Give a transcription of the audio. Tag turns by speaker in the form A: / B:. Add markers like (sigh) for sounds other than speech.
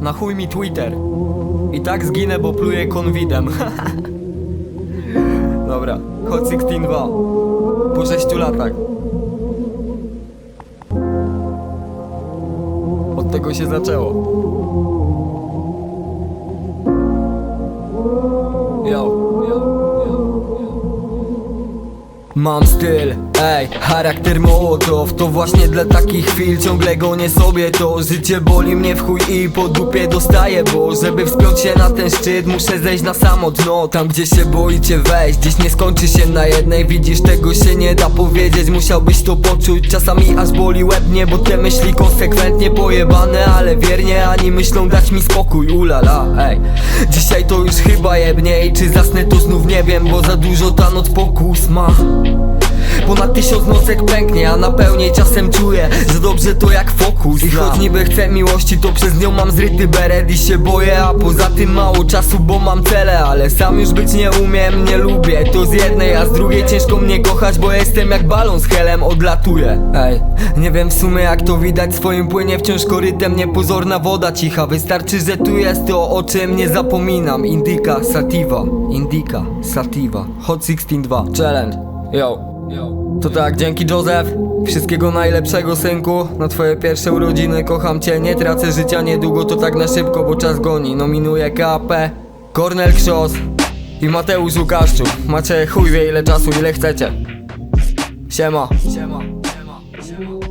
A: na chuj mi Twitter. I tak zginę, bo pluję konwidem. (laughs) Dobra, Hot 16 2. Po 6 latach. Od tego się zaczęło. Yo, yo, yo, yo. Mam styl, ej, charakter Mołotow To właśnie dla takich chwil ciągle gonię sobie to. Życie boli mnie w chuj i po dupie dostaję Bo żeby wspiąć się na ten szczyt muszę zejść na samo dno. Tam gdzie się boicie wejść, dziś nie skończy się na jednej. Widzisz, tego się nie da powiedzieć, musiałbyś to poczuć. Czasami aż boli łeb mnie, bo te myśli konsekwentnie pojebane Ale wiernie, ani myślą dać mi spokój, ulala, ej. Dzisiaj to już chyba jebnie i czy zasnę to znów nie wiem Bo za dużo ta noc pokus ma Ponad tysiąc nocek pęknie, a na pełniej czasem czuję Że dobrze to jak fokus I choć niby chcę miłości, to przez nią mam zryty beret I się boję, a poza tym mało czasu, bo mam cele. Ale sam już być nie umiem, nie lubię To z jednej, a z drugiej ciężko mnie kochać Bo jestem jak balon z helem, odlatuję. Ej, nie wiem w sumie jak to widać Swoim płynie wciąż korytem niepozorna woda cicha. Wystarczy, że tu jest to, o czym nie zapominam. Indica, sativa, indica, sativa. Hot 16.2, challenge, yo to tak, dzięki Józef. Wszystkiego najlepszego, synku. Na twoje pierwsze urodziny kocham cię. Nie tracę życia niedługo, to tak na szybko, bo czas goni. Nominuję KP, Kornel Krzos i Mateusz Łukaszczuk. Macie chuj wie ile czasu, ile chcecie. Siema. Siema. Siema. Siema.